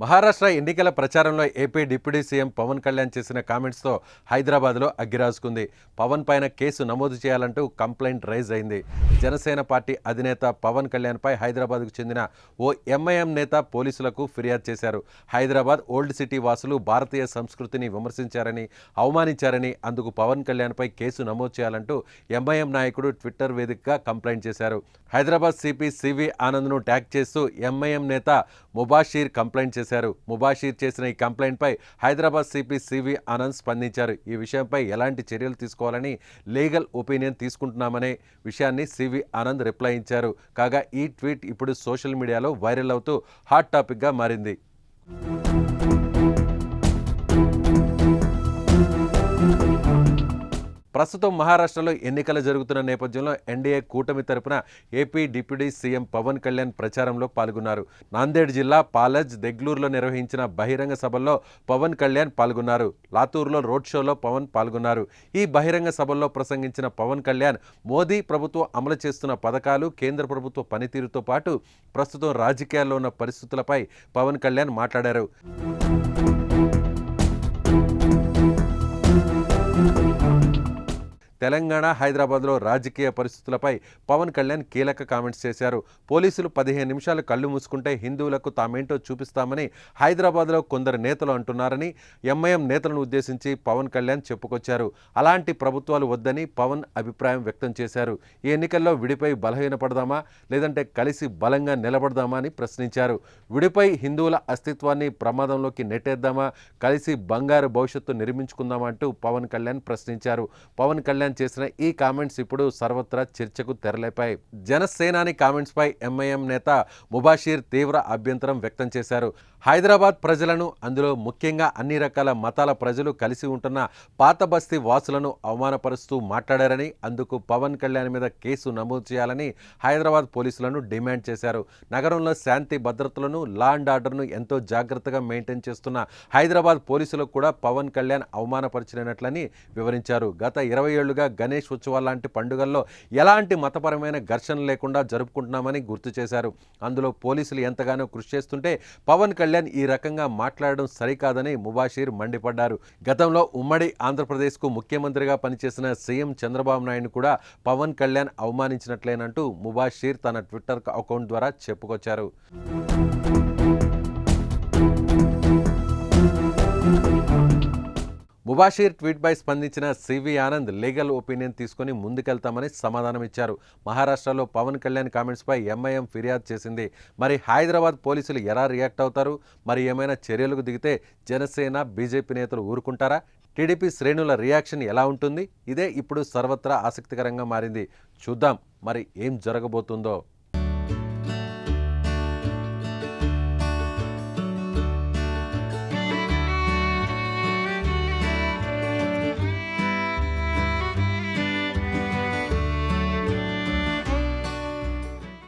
మహారాష్ట్ర ఎన్నికల ప్రచారంలో AP deputy CM Pawan Kalyan చేసిన కామెంట్స్తో హైదరాబాద్లో అగ్గిరాజుకుంది. పవన్ పైన కేసు నమోదు చేయాలంటూ కంప్లైంట్ రైజ్ అయింది. జనసేన పార్టీ అధినేత పవన్ కళ్యాణ్పై హైదరాబాద్కు చెందిన ఓ ఎంఐఎం నేత పోలీసులకు ఫిర్యాదు చేశారు. హైదరాబాద్ ఓల్డ్ సిటీ వాసులు భారతీయ సంస్కృతిని విమర్శించారని అవమానించారని అందుకు పవన్ కళ్యాణ్పై కేసు నమోదు చేయాలంటూ ఎంఐఎం నాయకుడు ట్విట్టర్ వేదికగా కంప్లైంట్ చేశారు. హైదరాబాద్ సిపి సివి ఆనంద్ను ట్యాగ్ చేస్తూ ఎంఐఎం నేత ముబాషీర్ కంప్లైంట్ చేశారు. ముబాషీర్ చేసిన ఈ కంప్లైంట్పై హైదరాబాద్ సిపి సివి ఆనంద్ స్పందించారు. ఈ విషయంపై ఎలాంటి చర్యలు తీసుకోవాలని లీగల్ ఒపీనియన్ తీసుకుంటున్నామనే విషయాన్ని సివి ఆనంద్ రిప్లై ఇచ్చారు. కాగా ఈ ట్వీట్ ఇప్పుడు సోషల్ మీడియాలో వైరల్ అవుతూ హాట్ టాపిక్గా మారింది. ప్రస్తుతం మహారాష్ట్రలో ఎన్నికలు జరుగుతున్న నేపథ్యంలో ఎన్డీఏ కూటమి తరపున AP deputy CM Pawan Kalyan ప్రచారంలో పాల్గొన్నారు. నాందేడ్ జిల్లా పాలజ్ దెగ్లూరులో నిర్వహించిన బహిరంగ సభల్లో పవన్ కళ్యాణ్ పాల్గొన్నారు. లాతూరులో రోడ్ షోలో పవన్ పాల్గొన్నారు. ఈ బహిరంగ సభల్లో ప్రసంగించిన పవన్ కళ్యాణ్ మోదీ ప్రభుత్వం అమలు చేస్తున్న పథకాలు కేంద్ర ప్రభుత్వ పనితీరుతో పాటు ప్రస్తుతం రాజకీయాల్లో ఉన్న పరిస్థితులపై పవన్ కళ్యాణ్ మాట్లాడారు. తెలంగాణ హైదరాబాద్లో రాజకీయ పరిస్థితులపై పవన్ కళ్యాణ్ కీలక కామెంట్స్ చేశారు. పోలీసులు పదిహేను నిమిషాలు కళ్ళు మూసుకుంటే హిందువులకు తామేంటో చూపిస్తామని హైదరాబాద్లో కొందరు నేతలు అంటున్నారని ఎంఐఎం నేతలను ఉద్దేశించి పవన్ కళ్యాణ్ చెప్పుకొచ్చారు. అలాంటి ప్రభుత్వాలు వద్దని పవన్ అభిప్రాయం వ్యక్తం చేశారు. ఈ ఎన్నికల్లో విడిపై బలహీనపడదామా లేదంటే కలిసి బలంగా నిలబడదామా అని ప్రశ్నించారు. విడిపై హిందువుల అస్తిత్వాన్ని ప్రమాదంలోకి నెట్టేద్దామా? కలిసి బంగారు భవిష్యత్తు నిర్మించుకుందామా అంటూ పవన్ కళ్యాణ్ ప్రశ్నించారు. పవన్ కళ్యాణ్ చేసిన ఈ కామెంట్స్ ఇప్పుడు సర్వత్రా చర్చకు తెరలేపాయి. జనసేనాని కామెంట్స్పై ఎంఐఎం నేత ముబాషీర్ తీవ్ర అభ్యంతరం వ్యక్తం చేశారు. హైదరాబాద్ ప్రజలను అందులో ముఖ్యంగా అన్ని రకాల మతాల ప్రజలు కలిసి ఉంటున్న పాత బస్తీ వాసులను అవమానపరుస్తూ మాట్లాడారని అందుకు పవన్ కళ్యాణ్ మీద కేసు నమోదు చేయాలని హైదరాబాద్ పోలీసులను డిమాండ్ చేశారు. నగరంలో శాంతి భద్రతలను లా అండ్ ఆర్డర్ను ఎంతో జాగ్రత్తగా మెయింటైన్ చేస్తున్న హైదరాబాద్ పోలీసులకు కూడా పవన్ కళ్యాణ్ అవమానపరిచినట్లని వివరించారు. గత ఇరవై ఏళ్ళుగా గణేష్ ఉత్సవాల లాంటి పండుగల్లో ఎలాంటి మతపరమైన ఘర్షణ లేకుండా జరుపుకుంటున్నామని గుర్తు చేశారు. అందులో పోలీసులు ఎంతగానో కృషి చేస్తుంటే పవన్ కళ్యాణ్ ఈ రకంగా మాట్లాడడం సరికాదని ముబాషీర్ మండిపడ్డారు. గతంలో ఉమ్మడి ఆంధ్రప్రదేశ్కు ముఖ్యమంత్రిగా పనిచేసిన సీఎం చంద్రబాబు నాయుడు కూడా పవన్ కళ్యాణ్ అవమానించినట్లేనంటూ ముబాషీర్ తన ట్విట్టర్ అకౌంట్ ద్వారా చెప్పుకొచ్చారు. ముబాషీర్ ట్వీట్పై స్పందించిన సివి ఆనంద్ లీగల్ ఒపీనియన్ తీసుకుని ముందుకెళ్తామని సమాధానం ఇచ్చారు మహారాష్ట్రలో పవన్ కళ్యాణ్ కామెంట్స్పై ఎంఐఎం ఫిర్యాదు చేసింది. మరి హైదరాబాద్ పోలీసులు ఎలా రియాక్ట్ అవుతారు? మరి ఏమైనా చర్యలకు దిగితే జనసేన బీజేపీ నేతలు ఊరుకుంటారా? టీడీపీ శ్రేణుల రియాక్షన్ ఎలా ఉంటుంది? ఇదే ఇప్పుడు సర్వత్రా ఆసక్తికరంగా మారింది. చూద్దాం. మరి ఏం జరగబోతుందో.